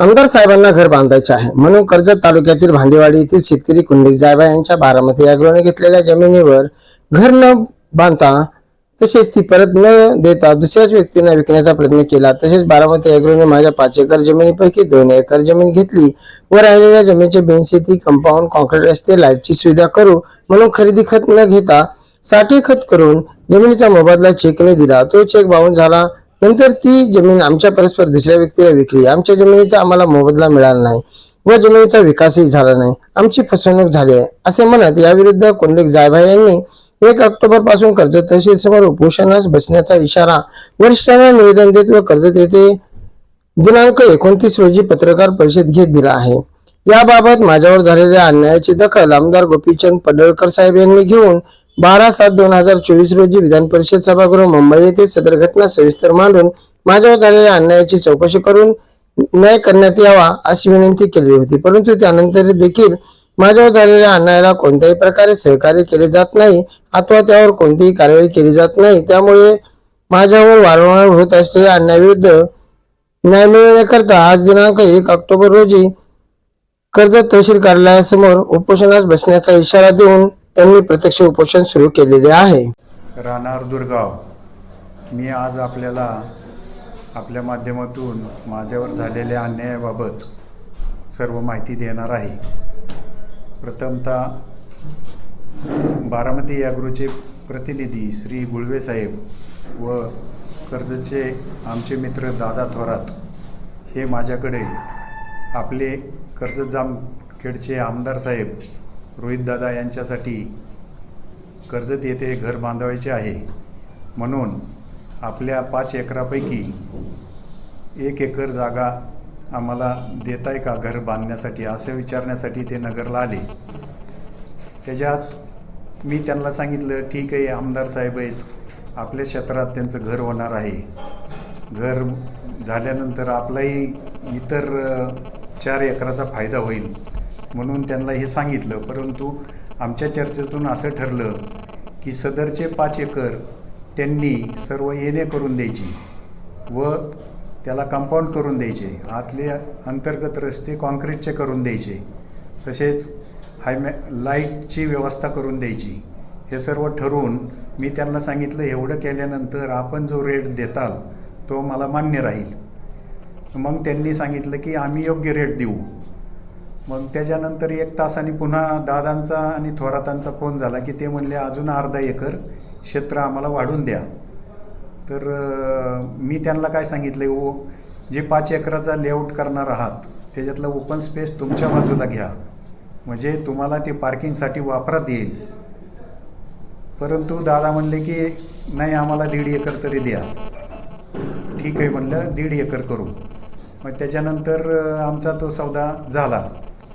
आमदार साहेबांना घर बांधायचे आहे. म्हणून कर्जत तालुक्यातील भांडेवाडी येथील शेतकरी कुंडी जायबा यांच्या बारामती अॅग्रोने घेतलेल्या जमिनीवर घर न बांधता तसेच ती परत न देता दुसऱ्याच व्यक्तींना विकण्याचा प्रयत्न केला. तसेच बारामती अॅग्रोने माझ्या पाच एकर जमिनीपैकी दोन एकर जमीन घेतली व राहिलेल्या जमिनीचे बिनशेती कंपाऊंड कॉन्क्रीट रस्ते लाईटची सुविधा करू म्हणून खरेदी खत न घेता साठी खत करून जमिनीचा मोबदला चेकने दिला. तो चेक बाउंड झाला नंतर ती जमीन आमच्या परस्पर दुसऱ्या व्यक्तीला विकली. आमच्या जमिनीचा आम्हाला मोबदला मिळाला नाही व जमिनीचा विकासही झाला नाही. आमची फसवणूक झाली आहे. असे म्हणत याविरुद्ध कोंडलेक जायभा यांनी एक ऑक्टोबरपासून कर्जत तहसील समोर उपोषणास बसण्याचा इशारा वरिष्ठांना निवेदन देत व कर्जत येथे दिनांक एकोणतीस रोजी पत्रकार परिषद घेत दिला आहे. याबाबत माझ्यावर झालेल्या अन्यायाची दखल आमदार गोपीचंद पडळकर साहेब यांनी घेऊन बारा सात दोन हजार चोवीस रोजी विधान परिषद सभागृह मुंबई येथे सदर घटना सविस्तर मांडून माझ्यावर झालेल्या अन्यायाची चौकशी करून न्याय करण्यात यावा अशी विनंती केली होती. परंतु त्यानंतर देखील माझ्यावर झालेल्या अन्यायाला कोणत्याही प्रकारे सहकार्य केले जात नाही अथवा त्यावर कोणतीही कारवाई केली जात नाही त्यामुळे माझ्यावर वारंवार होत असलेल्या अन्यायाविरुद्ध न्याय मिळवण्याकरता आज दिनांक एक ऑक्टोबर रोजी कर्जत तहसील कार्यालयासमोर उपोषणास बसण्याचा इशारा देऊन त्यांनी प्रत्यक्ष उपोषण सुरू केलेले आहे. राहणार दुर्गाव मी आज आपल्याला आपल्या माध्यमातून माझ्यावर झालेल्या अन्यायाबाबत सर्व माहिती देणार आहे. प्रथमतः बारामती याग्रोचे प्रतिनिधी श्री गुळवे साहेब व कर्जचे आमचे मित्र दादा थोरात हे माझ्याकडे आपले कर्जत जामखेडचे आमदार साहेब रोहितदादा यांच्यासाठी कर्जत येथे घर बांधवायचे आहे. म्हणून आपल्या पाच एकरापैकी एक एकर जागा आम्हाला देताय का घर बांधण्यासाठी असं विचारण्यासाठी ते नगरला आले. त्याच्यात मी त्यांना सांगितलं ठीक आहे आमदार साहेब आहेत. आपल्या क्षेत्रात त्यांचं घर होणार आहे. घर झाल्यानंतर आपलाही इतर चार एकराचा फायदा होईल. म्हणून त्यांना हे सांगितलं. परंतु आमच्या चर्चेतून असं ठरलं की सदरचे पाच एकर त्यांनी सर्व येणे करून द्यायची व त्याला कंपाऊंड करून द्यायचे. आतले अंतर्गत रस्ते कॉन्क्रीटचे करून द्यायचे. तसेच हायमॅ लाईटची व्यवस्था करून द्यायची. हे सर्व ठरवून मी त्यांना सांगितलं एवढं केल्यानंतर आपण जो रेट देताल तो मला मान्य राहील. मग त्यांनी सांगितलं की आम्ही योग्य रेट देऊ. मग त्याच्यानंतर एक तासाने पुन्हा दादांचा आणि थोरातांचा फोन झाला की ते म्हणले अजून अर्धा एकर क्षेत्र आम्हाला वाढून द्या. तर मी त्यांना काय सांगितलं ओ जे पाच एकराचा लेआउट करणार आहात त्याच्यातलं ओपन स्पेस तुमच्या बाजूला घ्या. म्हणजे तुम्हाला ते पार्किंगसाठी वापरात येईल. परंतु दादा म्हणले की नाही आम्हाला दीड एकर तरी द्या. ठीक आहे म्हणलं दीड एकर करू. मग त्याच्यानंतर आमचा तो सौदा झाला.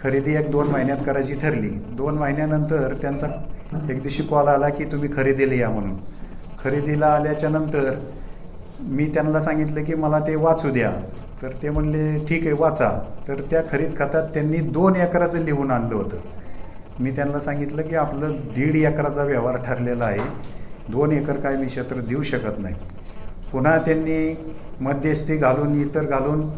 खरेदी एक दोन महिन्यात करायची ठरली. दोन महिन्यानंतर त्यांचा एक दिवशी कॉल आला की तुम्ही खरेदीला या म्हणून. खरेदीला आल्याच्यानंतर मी त्यांना सांगितलं की मला ते वाचू द्या. तर ते म्हणले ठीक आहे वाचा. तर त्या खरीद खात्यात त्यांनी दोन एकराचं लिहून आणलं होतं. मी त्यांना सांगितलं की आपलं दीड एकराचा व्यवहार ठरलेला आहे. दोन एकर काय मी क्षेत्र देऊ शकत नाही. पुन्हा त्यांनी मध्यस्थी घालून इतर घालून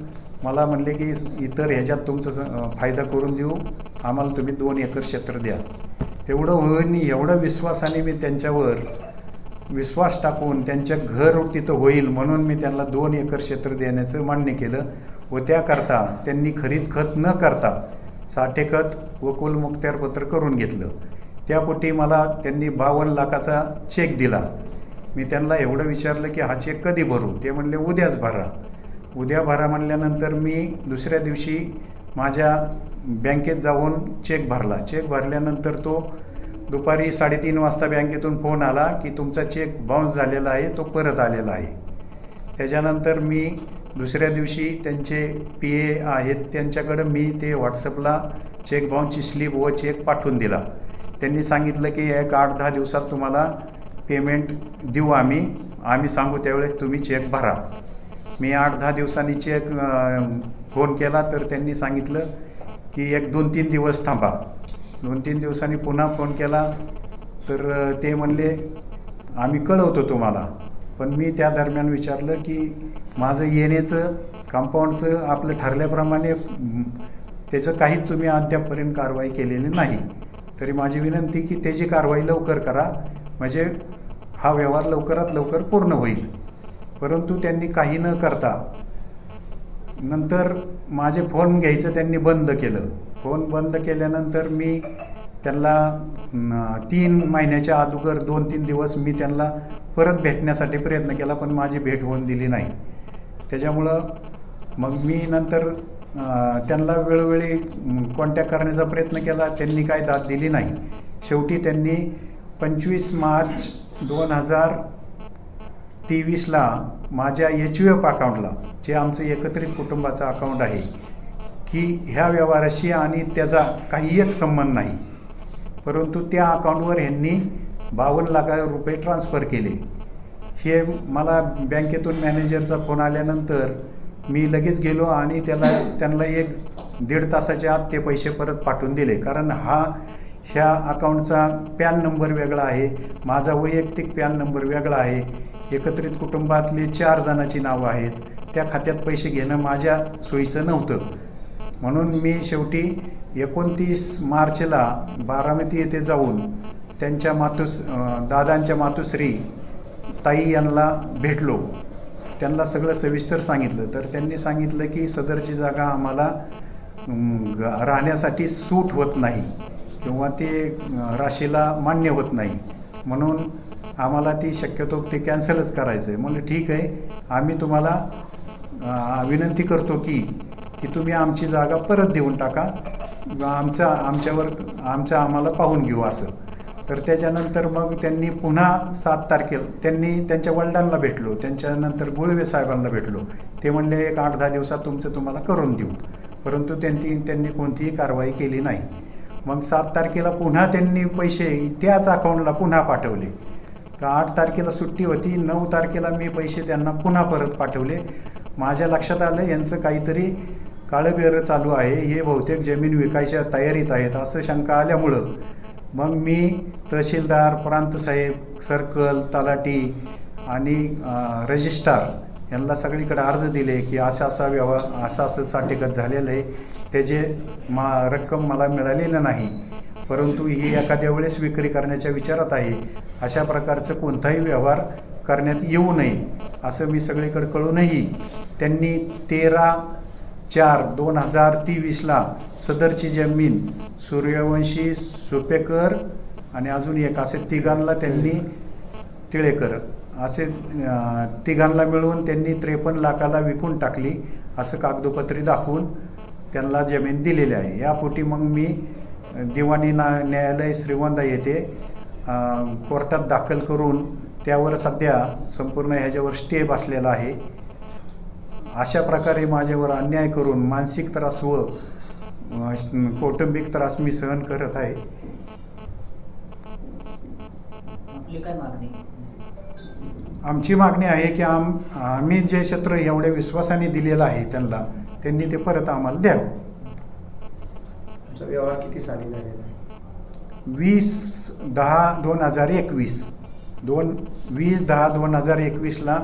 मला म्हणले की इतर ह्याच्यात तुमचं स- फायदा करून देऊ. आम्हाला तुम्ही दोन एकर क्षेत्र द्या. तेवढं होईन एवढं विश्वासाने मी त्यांच्यावर विश्वास टाकून त्यांच्या घर तिथं होईल म्हणून मी त्यांना दोन एकर क्षेत्र देण्याचं मान्य केलं. व त्याकरता त्यांनी खरीद खत न करता साठे खत व कुलमुक्त्यारपत्र करून घेतलं. त्यापोटी मला त्यांनी बावन्न लाखाचा चेक दिला. मी त्यांना एवढं विचारलं की हा चेक कधी भरू? ते म्हणले उद्याच भरा. उद्या भरा म्हणल्यानंतर मी दुसऱ्या दिवशी माझ्या बँकेत जाऊन चेक भरला. चेक भरल्यानंतर तो दुपारी साडेतीन वाजता बँकेतून फोन आला की तुमचा चेक बाउन्स झालेला आहे तो परत आलेला आहे. त्याच्यानंतर मी दुसऱ्या दिवशी त्यांचे पी ए आहेत त्यांच्याकडं मी ते व्हॉट्सअपला चेक बाउन्सची स्लिप व चेक पाठवून दिला. त्यांनी सांगितलं की एक आठ दहा दिवसात तुम्हाला पेमेंट देऊ आम्ही. आम्ही सांगू त्यावेळेस तुम्ही चेक भरा. मी आठ दहा दिवसांनी चेक फोन केला तर त्यांनी सांगितलं की एक दोन तीन दिवस थांबा. दोन तीन दिवसांनी पुन्हा फोन केला तर ते म्हणले आम्ही कळवतो तुम्हाला. पण मी त्या दरम्यान विचारलं की माझं येण्याचं कंपाऊंडचं आपलं ठरल्याप्रमाणे त्याचं काहीच तुम्ही अद्यापपर्यंत कारवाई केलेली नाही. तरी माझी विनंती की त्याची कारवाई लवकर करा. म्हणजे हा व्यवहार लवकरात लवकर पूर्ण होईल. परंतु त्यांनी काही न करता नंतर माझे फोन घ्यायचं त्यांनी बंद केलं. फोन बंद केल्यानंतर मी त्यांना तीन महिन्याच्या अगोदर दोन तीन दिवस मी त्यांना परत भेटण्यासाठी प्रयत्न केला पण माझी भेट होऊन दिली नाही. त्याच्यामुळं मग मी नंतर त्यांना वेळोवेळी कॉन्टॅक्ट करण्याचा प्रयत्न केला. त्यांनी काय दाद दिली नाही. शेवटी त्यांनी पंचवीस मार्च दोन हजार तेवीसला माझ्या एच यू एफ अकाउंटला जे आमचं एकत्रित कुटुंबाचं अकाउंट आहे की ह्या व्यवहाराशी आणि त्याचा काही एक संबंध नाही. परंतु त्या अकाउंटवर ह्यांनी बावन्न लाख रुपये ट्रान्स्फर केले. हे मला बँकेतून मॅनेजरचा फोन आल्यानंतर मी लगेच गेलो आणि त्याला त्यांना एक दीड तासाच्या आत ते पैसे परत पाठवून दिले. कारण हा ह्या अकाउंटचा पॅन नंबर वेगळा आहे माझा वैयक्तिक पॅन नंबर वेगळा आहे एकत्रित कुटुंबातले चार जणांची नावं आहेत. त्या खात्यात पैसे घेणं माझ्या सोयीचं नव्हतं. म्हणून मी शेवटी एकोणतीस मार्चला बारामती येथे जाऊन त्यांच्या मातुस दादांच्या मातुश्री ताई यांना भेटलो. त्यांना सगळं सविस्तर सांगितलं. तर त्यांनी सांगितलं की सदरची जागा आम्हाला ग- राहण्यासाठी सूट होत नाही किंवा ते राशीला मान्य होत नाही. म्हणून आम्हाला ती शक्यतो ते कॅन्सलच करायचं आहे म्हणलं ठीक आहे आम्ही तुम्हाला विनंती करतो की की तुम्ही आमची जागा परत देऊन टाका. आमचा आमच्यावर आमच्या आम्हाला पाहून घेऊ असं. तर त्याच्यानंतर मग त्यांनी पुन्हा सात तारखेला त्यांनी त्यांच्या वडिलांना भेटलो त्यांच्यानंतर गुळवे साहेबांना भेटलो. ते म्हणले एक आठ दहा दिवसात तुमचं तुम्हाला करून देऊ. परंतु त्यांनी त्यांनी कोणतीही कारवाई केली नाही. मग सात तारखेला पुन्हा त्यांनी पैसे त्याच अकाउंटला पुन्हा पाठवले. तर आठ तारखेला सुट्टी होती नऊ तारखेला मी पैसे त्यांना पुन्हा परत पाठवले. माझ्या लक्षात आलं यांचं काहीतरी काळबेरं चालू आहे. हे बहुतेक जमीन विकायच्या तयारीत आहेत असं शंका आल्यामुळं. मग मी तहसीलदार प्रांतसाहेब सर्कल तलाटी आणि रजिस्ट्रार यांना सगळीकडे अर्ज दिले की असा असा व्यवहार असं असं साठेगत झालेलं आहे. त्याचे मा रक्कम मला मिळालेलं नाही. परंतु ही एखाद्या वेळेस विक्री करण्याच्या विचारात आहे. अशा प्रकारचं कोणताही व्यवहार करण्यात येऊ नये असं मी सगळीकडे कळूनही त्यांनी तेरा चार दोन हजार तेवीसला सदरची जमीन सूर्यवंशी सोपेकर आणि अजून एक असे तिघांना त्यांनी टिळेकर असे तिघांना मिळून त्यांनी त्रेपन्न लाखाला विकून टाकली असं कागदोपत्री दाखवून त्यांना जमीन दिलेली आहे. यापोटी मग मी दिवाणी ना न्यायालय श्रीगोंदा येथे कोर्टात दाखल करून त्यावर सध्या संपूर्ण ह्याच्यावर स्टे बसलेला आहे. अशा प्रकारे माझ्यावर अन्याय करून मानसिक त्रास व कौटुंबिक त्रास मी सहन करत आहे. आमची मागणी आहे की आम आम्ही जे क्षेत्र एवढ्या विश्वासाने दिलेलं आहे त्यांना त्यांनी ते परत आम्हाला द्यावं. तुमचा व्यवहार किती साली झालेला आहे? वीस दहा दोन हजार एकवीस. दोन वीस दहा दोन हजार एकवीसला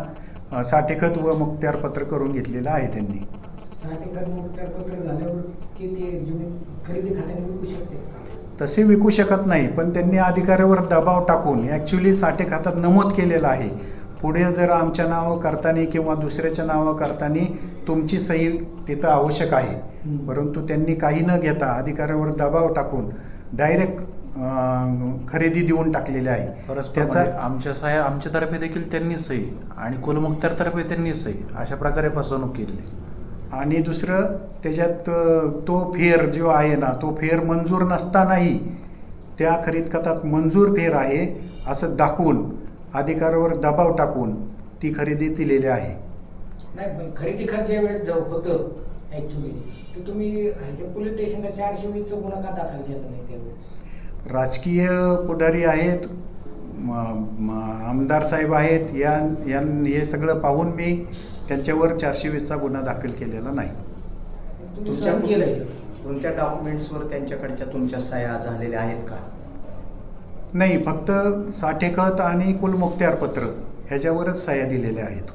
साठेखत व मुक्त्यारपत्र करून घेतलेलं आहे त्यांनी. साठेकर मुक्त्यारपत्र झाल्यावर ते ते जमीन खरेदी खात्याने विकू शकते? तसे विकू शकत नाही पण त्यांनी अधिकाऱ्यावर दबाव टाकून ॲक्च्युली साठे खात्यात नमूद केलेलं आहे. पुढे जर आमच्या नावं करताना किंवा दुसऱ्याच्या नावं करताना तुमची सही तिथं आवश्यक आहे. परंतु त्यांनी काही न घेता अधिकाऱ्यावर दबाव टाकून डायरेक्ट खरेदी देऊन टाकलेली आहे. त्याचा आमच्या सह्या आमच्यातर्फे देखील त्यांनी सही आणि कुलमुक्तारतर्फे त्यांनी सही अशा प्रकारे फसवणूक केली. आणि दुसरं त्याच्यात तो फेर जो आहे ना तो फेर मंजूर नसतानाही त्या खरीद खतात मंजूर फेर आहे असं दाखवून अधिकाऱ्यावर दबाव टाकून ती खरेदी दिलेली आहे. नाही पण खरेदी ज्या वेळेस जवळ होतं ऍक्च्युली तर तुम्ही हे पोलीस स्टेशनला चारशे वीसचा गुन्हा का दाखल केला नाही त्यावेळेस राजकीय पुढारी आहेत आमदार साहेब आहेत या यां हे सगळं पाहून मी त्यांच्यावर चारशे वीसचा गुन्हा दाखल केलेला नाही. तुम्ही तुमच्या सहन केलंय? कोणत्या डॉक्युमेंट्सवर त्यांच्याकडच्या तुमच्या सह्या झालेल्या आहेत का? नाही फक्त साठेखत आणि कुलमुक्त्यारपत्र ह्याच्यावरच सह्या दिलेल्या आहेत.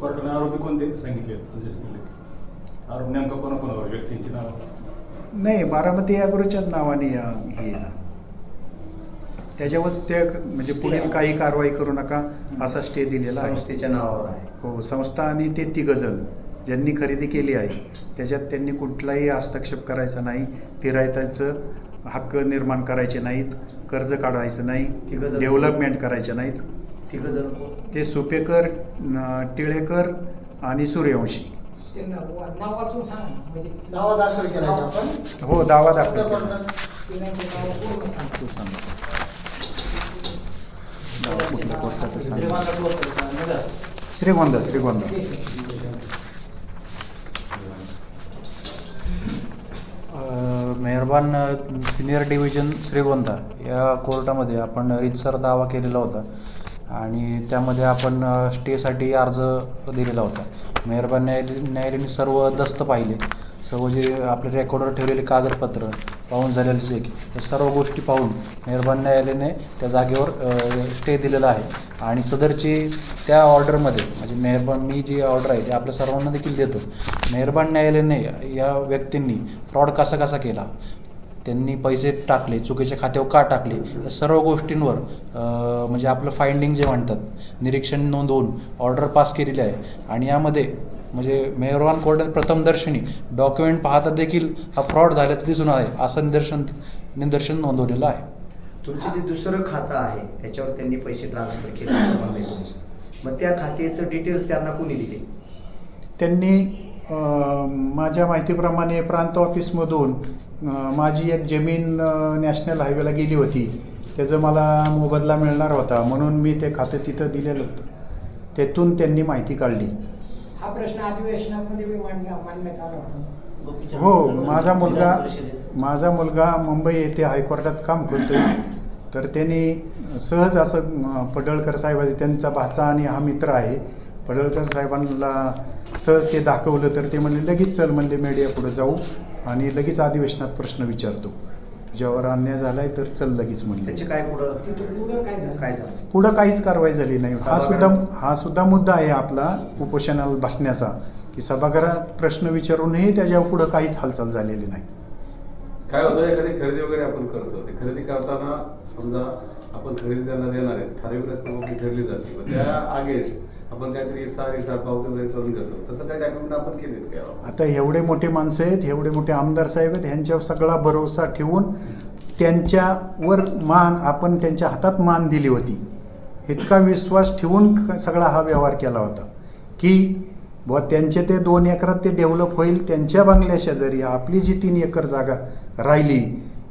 कोर्टाने आरोपी कोणते सांगितले? सजेस्ट केले. आरोप नेमका कोणाकोणावर व्यक्तींची नाव? नाही बारामती अॅग्रोच्याच नावाने अ, हे आहे ना. त्याच्यावरच ते म्हणजे पुढील काही कारवाई करू नका असा स्टे दिलेला आहे. संस्थेच्या नावावर आहे. हो संस्था आणि ते तिघजण ज्यांनी खरेदी केली आहे त्याच्यात त्यांनी कुठलाही हस्तक्षेप करायचा नाही तिरायताचं हक्क निर्माण करायचे नाहीत कर्ज काढायचं नाही डेव्हलपमेंट करायचे नाहीत. तिघ जण कोण? ते सुपेकर न- टिळेकर आणि सूर्यवंशी ते नाव नाव वाचून सांगा ना, म्हणजे दावा दाखल केला नाव का? पण हो दावा दाखल केला. तिघांचे नाव पूर्ण सांगा. तू सांग. दावा कुठल्या कोर्टाचं सांग. श्रीगोंदा श्रीगोंदा अ, मेहरबान सिनियर डिव्हिजन श्रीगोंदा या कोर्टामध्ये आपण रीतसर दावा केलेला होता आणि त्यामध्ये आपण स्टेसाठी अर्ज दिलेला होता. मेहरबान न्यायालय न्यायालयाने सर्व दस्त पाहिले. सर्व जे आपले रेकॉर्डवर ठेवलेले कागदपत्र पाहून झालेले जे या सर्व गोष्टी पाहून मेहरबान न्यायालयाने त्या जागेवर स्टे दिलेला आहे. आणि सदरची त्या ऑर्डरमध्ये म्हणजे मेहरबान मी जी ऑर्डर आहे ती आपल्या सर्वांना देखील देतो. मेहरबान न्यायालयाने या व्यक्तींनी फ्रॉड कसा कसा केला? त्यांनी पैसे टाकले चुकीच्या खात्यावर का टाकले? या सर्व गोष्टींवर म्हणजे आपलं फाइंडिंग जे म्हणतात निरीक्षण नोंदवून ऑर्डर पास केलेली आहे. आणि यामध्ये म्हणजे मेहरबान कोर्टात प्रथमदर्शनी डॉक्युमेंट पाहता देखील हा फ्रॉड झाल्याचं दिसून आहे असं निदर्शन निदर्शन नोंदवलेलं आहे. तुमचं जे दुसरं खातं आहे त्याच्यावर त्यांनी पैसे ट्रान्सफर केले. मग त्या खात्याचं डिटेल्स त्यांना कोणी दिले? त्यांनी माझ्या माहितीप्रमाणे प्रांत ऑफिसमधून माझी एक जमीन नॅशनल हायवेला गेली होती. त्याचं मला मोबदला मिळणार होता म्हणून मी ते खातं तिथं दिलेलं होतं. त्यातून त्यांनी माहिती काढली. हा प्रश्न अधिवेशनामध्ये मांडण्यात आला होता. हो माझा मुलगा. माझा मुलगा मुंबई येथे हायकोर्टात काम करतोय. तर त्यांनी सहज असं पडळकर साहेब त्यांचा भाचा आणि हा मित्र आहे. पडळकर साहेबांना सहज ते दाखवलं तर ते म्हणले लगेच चल म्हणले मीडिया पुढे जाऊ आणि लगेच अधिवेशनात प्रश्न विचारतो. तुझ्यावर अन्याय झालाय तर चल लगेच म्हणले. काय पुढं? पुढं काय झालं? काय झालं? पुढं काहीच कारवाई झाली नाही. हा सुद्धा हा सुद्धा मुद्दा आहे आपला उपोषणाला बसण्याचा की सभागृहात प्रश्न विचारूनही त्याच्या पुढं काहीच हालचाल झालेली नाही. काय होतं एखादी खरेदी वगैरे आपण करतो. ते खरेदी करताना समजा आपण खरेदी त्यांना देणार आहे ठराविक रक्कम आपली ठरली जाते. त्या आगेच आपण काहीतरी सारी सात पावचं जरी करून घेतो. तसं काही डॉक्युमेंट आपण केलेत काय आता एवढे मोठे माणसं आहेत एवढे मोठे आमदार साहेब आहेत ह्यांच्यावर सगळा भरोसा ठेवून त्यांच्यावर मान आपण त्यांच्या हातात मान दिली होती. इतका विश्वास ठेवून सगळा हा व्यवहार केला होता. की बुवा त्यांचे ते दोन एकरात ते डेव्हलप होईल त्यांच्या बांगल्या शेजारी आपली जी तीन एकर जागा राहिली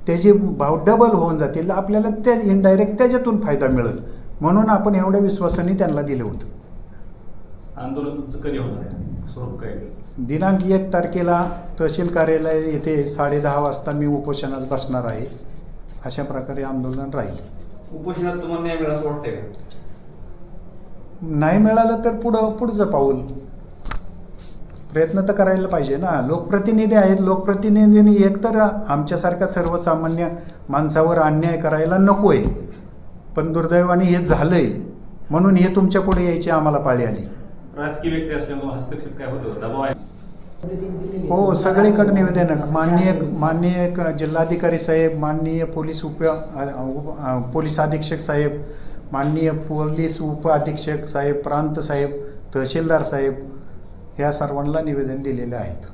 त्याचे भाव डबल होऊन जातील आपल्याला त्या इनडायरेक्ट त्याच्यातून फायदा मिळेल. म्हणून आपण एवढ्या विश्वासाने त्यांना दिलं होतं. आंदोलन तुमचं कधी होणार आहे? स्वरूप काय दिनांक एक तारखेला तहसील कार्यालय येथे साडेदहा वाजता मी उपोषणात बसणार आहे. अशा प्रकारे आंदोलन राहील. उपोषणात तुम्हाला न्याय मिळाला असं वाटतंय का? नाही मिळालं तर पुढं पुढचं पाऊल. प्रयत्न तर करायला पाहिजे ना. लोकप्रतिनिधी आहेत. लोकप्रतिनिधींनी एकतर आमच्यासारख्या सर्वसामान्य माणसावर अन्याय करायला नको आहे पण दुर्दैवाने हे झालंय. म्हणून हे तुमच्यापुढे यायची आम्हाला पाळी आली. राजकीय व्यक्ती असल्यामुळे हस्तक्षेप काय होतो? दबाव आहे? हो. सगळीकडे निवेदन माननीय माननीय जिल्हाधिकारी साहेब माननीय पोलीस उप पोलीस अधीक्षक साहेब माननीय पोलीस उप अधीक्षक साहेब प्रांत साहेब तहसीलदार साहेब या सर्वांना निवेदन दिलेले आहेत.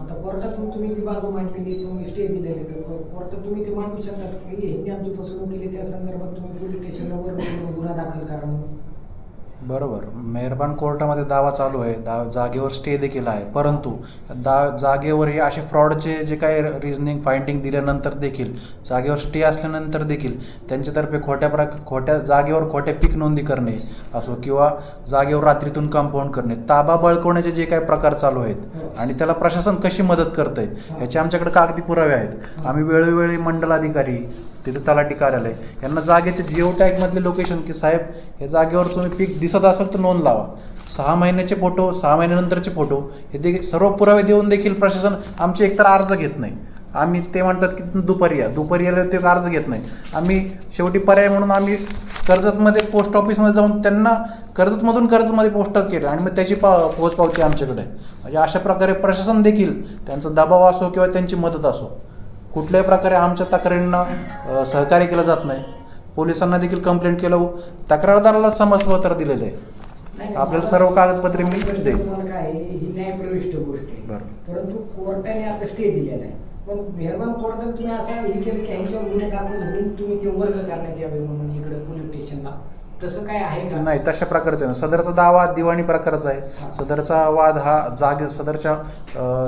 आता कोर्टातून तुम्ही जी बाजू मांडलेली तुम्ही स्टे दिलेले तर कोर्टात तुम्ही ते मांडू शकता की ह्यांनी आमची फसवणूक केली त्या संदर्भात तुम्ही पोलीस स्टेशनला वर गुन्हा दाखल करा म्हणून? बरोबर. मेहरबान कोर्टामध्ये दावा चालू आहे. दा जागेवर स्टे देखील आहे. परंतु दा जागेवर हे असे फ्रॉडचे जे काही रिझनिंग फाइंडिंग दिल्यानंतर देखील जागेवर स्टे असल्यानंतर देखील त्यांच्यातर्फे खोट्या प्र खोट्या जागेवर खोट्या पीक नोंदी करणे असो किंवा जागेवर रात्रीतून कंपाऊंड करणे ताबा बळकवण्याचे जे काही प्रकार चालू आहेत आणि त्याला प्रशासन कशी मदत करतंय ह्याचे आमच्याकडे कागदी पुरावे आहेत. आम्ही वेळोवेळी मंडलाधिकारी तिथे तलाठी कार्यालय. यांना जागेचे जिओ टॅगमधले लोकेशन की साहेब हे जागेवर तुम्ही पीक दिसत असेल तर नोंद लावा. सहा महिन्याचे फोटो सहा महिन्यानंतरचे फोटो हे देखील सर्व पुरावे देऊन देखील प्रशासन आमचे एकतर अर्ज घेत नाही. आम्ही ते म्हणतात की दुपारी या. दुपारी यायला ते अर्ज घेत नाही. आम्ही शेवटी पर्याय म्हणून आम्ही कर्जतमध्ये पोस्ट ऑफिसमध्ये जाऊन त्यांना कर्जतमधून कर्जतमध्ये पोस्टर केलं आणि मग त्याची पा पोचपावती आमच्याकडे. म्हणजे अशा प्रकारे प्रशासन देखील त्यांचा दबाव असो किंवा त्यांची मदत असो. कुठल्याही प्रकारे आमच्या तक्रारींना सहकार्य केलं जात नाही. पोलिसांना देखील कंप्लेंट केलं. तक्रारदाराला समजपत्र दिलेलं आहे. आपल्याला सर्व कागदपत्रे मी आहे. बरं. परंतु कोर्टाने आता स्टे दिलेला आहे. पण मेहरबान कोर्टाने तुम्ही असं हे केलं की ह्यांच्यावर गुन्हे दाखल होऊन तुम्ही ते वर्ग करण्यात यावे म्हणून इकडे पोलीस स्टेशनला तसं काय आहे का? नाही तशा प्रकारचा नाही. सदरचा दावा दिवाणी प्रकारचा आहे. सदरचा वाद हा जागे सदरच्या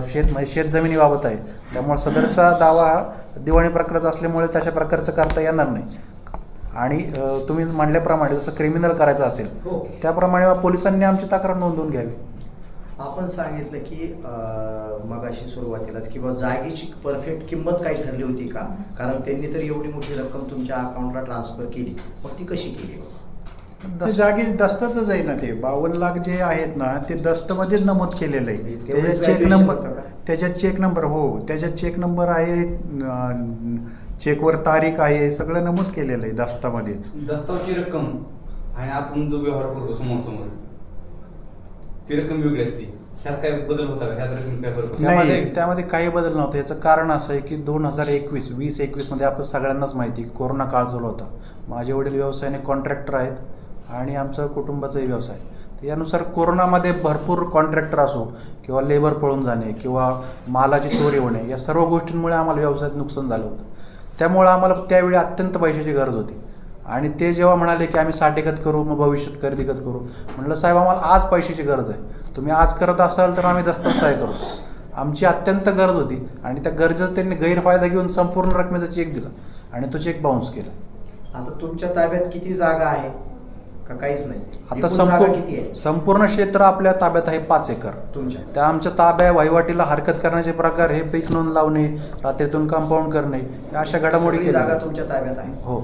शेत म्हणजे शेत जमिनीबाबत आहे. त्यामुळे सदरचा दावा हा दिवाणी प्रकारचा असल्यामुळे तशा प्रकारचं करता येणार नाही. आणि तुम्ही म्हणल्याप्रमाणे जसं क्रिमिनल करायचं असेल हो. त्याप्रमाणे पोलिसांनी आमची तक्रार नोंदवून घ्यावी. आपण सांगितलं की मगाशी सुरुवातीलाच की बा जागेची परफेक्ट किंमत काय ठरली होती का? कारण त्यांनी तर एवढी मोठी रक्कम तुमच्या अकाउंटला ट्रान्सफर केली. मग ती कशी केली? जागी दस्ताच आहे ना ते. बावन्न लाख जे आहेत ना ते दस्तमध्येच नमूद केलेलं आहे. त्याच्यात चेक नंबर? त्याच्यात चेक नंबर हो. त्याच्यात चेक नंबर आहे चेकवर तारीख आहे सगळं नमूद केलेलं आहे दस्तामध्येच. दस्तावची रक्कम आणि आपण जो व्यवहार करतो समोर समोर ती रक्कम वेगळी असते. काय बदल होता का? ह्यात रक्कम काय फरक होता? नाही. त्यामध्ये काही बदल नव्हता. याचं कारण असं आहे की दोन हजार एकवीस वीस एकवीसमध्ये आपण सगळ्यांनाच माहिती कोरोना काळ चालू होता. माझे वडील व्यवसायाने कॉन्ट्रॅक्टर आहेत. आणि आमचं कुटुंबाचाही व्यवसाय. तर यानुसार कोरोनामध्ये भरपूर कॉन्ट्रॅक्टर असो किंवा लेबर पळून जाणे किंवा मालाची चोरी होणे या सर्व गोष्टींमुळे आम्हाला व्यवसायात नुकसान झालं होतं. त्यामुळं आम्हाला त्यावेळी अत्यंत पैशाची गरज होती. आणि ते जेव्हा म्हणाले की आम्ही साठेकत करू मग भविष्यात खरेदीकत करू म्हटलं साहेब आम्हाला आज पैशाची गरज आहे. तुम्ही आज करत असाल तर आम्ही दस्तवसाय करू. आमची अत्यंत गरज होती आणि त्या गरजेचा त्यांनी गैरफायदा घेऊन संपूर्ण रकमेचा चेक दिला आणि तो चेक बाउन्स केला. आता तुमच्या ताब्यात किती जागा आहे का काहीच नाही. आता एकूण जागा किती संपूर्ण आहे? संपूर्ण क्षेत्र आपल्या ताब्यात आहे पाच एकर. तुमच्या. त्या आमच्या ताब्या वहिवाटीला हरकत करण्याचे प्रकार हे पीक नोंद लावणे रात्रीतून कंपाऊंड करणे या अशा घडामोडी सगळी जागा तुमच्या ताब्यात आहे. हो.